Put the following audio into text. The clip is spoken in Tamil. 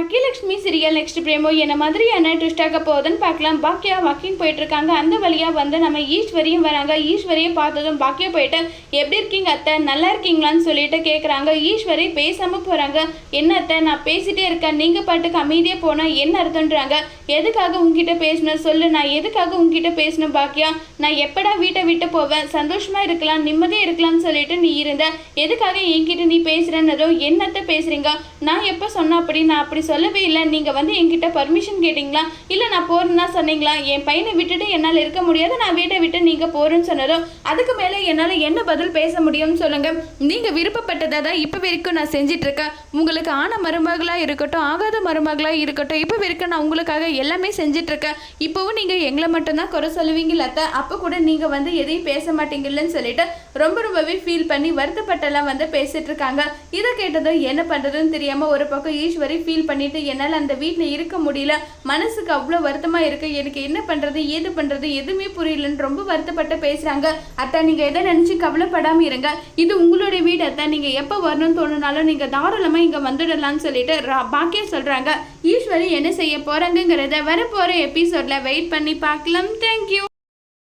பாக்கியலட்சுமி சீரியல் நெக்ஸ்ட் பிரேமோ என்ன மாதிரியான ட்விஸ்டாக போகுதுன்னு பார்க்கலாம். பாக்கியா வாக்கிங் போயிட்டு இருக்காங்க அந்த வழியா வந்து நம்ம ஈஸ்வரியும் வராங்க. ஈஸ்வரியும் பார்த்ததும் பாக்கியா போயிட்டு எப்படி இருக்கீங்க அத்தை? நல்லா இருக்கீங்களான்னு சொல்லிட்டு கேட்குறாங்க ஈஸ்வரி பேசாம போறாங்க. என்ன அத்தை? நான் பேசிட்டே இருக்கேன். நீங்க பாட்டுக்கு அமைதியே போனா என்ன அர்த்தம்ன்றாங்க. எதுக்காக உங்ககிட்ட பேசணும் சொல்லு. நான் எதுக்காக உங்ககிட்ட பேசணும் பாக்கியா நான் எப்படா வீட்டை விட்டு போவேன்? சந்தோஷமா இருக்கலாம். நிம்மதியா இருக்கலாம்னு சொல்லிட்டு நீ இருந்த. எதுக்காக என்கிட்ட நீ பேசுறேன்னதோ என்னத்த பேசுறீங்க? நான் எப்போ சொன்ன அப்படி? நான் அப்படி சொல்லவே இல்லை. நீங்கள் வந்து என்கிட்ட பர்மிஷன் கேட்டிங்களா? இல்லை நான் போகிறேன்னா சொன்னீங்களா? என் பையனை விட்டுட்டு என்னால் இருக்க முடியாது. நான் வீட்டை விட்டு நீங்கள் போகிறேன்னு சொன்னதோ அதுக்கு மேலே என்னால் என்ன பதில் பேச முடியும்னு சொல்லுங்கள் நீங்கள் விருப்பப்பட்டதை தான் இப்போ வரைக்கும் நான் செஞ்சிட்ருக்கேன். உங்களுக்கு ஆன மருமகளாக இருக்கட்டும் ஆகாத மருமகளாக இருக்கட்டும் இப்போ வரைக்கும் நான் உங்களுக்காக எல்லாமே செஞ்சிட்ருக்கேன். இப்போவும் நீங்கள் எங்களை மட்டும்தான் குறை சொல்லுவீங்கல்ல அப்போ கூட நீங்கள் வந்து எதையும் பேச மாட்டீங்கல்லன்னு சொல்லிட்டு ரொம்ப ரொம்பவே ஃபீல் பண்ணி வருத்தப்பட்டெல்லாம் வந்து பேசிகிட்ருக்காங்க இதை கேட்டதும் என்ன பண்ணுறதுன்னு தெரியாமல் ஒரு பக்கம் ஈஸ்வரி ஃபீல் பண்ணி பண்ணிட்டு என்னால் அந்த வீட்டில் இருக்க முடியல. மனசுக்கு அவ்வளோ வருத்தமாக இருக்கு. எனக்கு என்ன பண்ணுறது ஏது பண்ணுறது எதுவுமே புரியலன்னு ரொம்ப வருத்தப்பட்டு பேசுகிறாங்க அத்தா நீங்கள் எதை நினச்சி கவலைப்படாமல் இருங்க. இது உங்களுடைய வீடு அத்தா. நீங்கள் எப்போ வரணும்னு தோணுனாலும் நீங்கள் தாராளமாக இங்கே வந்துடலாம்னு சொல்லிட்டு ரா- பாக்கியா சொல்கிறாங்க ஈஸ்வரி என்ன செய்ய போகிறாங்கங்கிறத வரப்போகிற எபிசோடில் வெயிட் பண்ணி பார்க்கலாம். தேங்க்யூ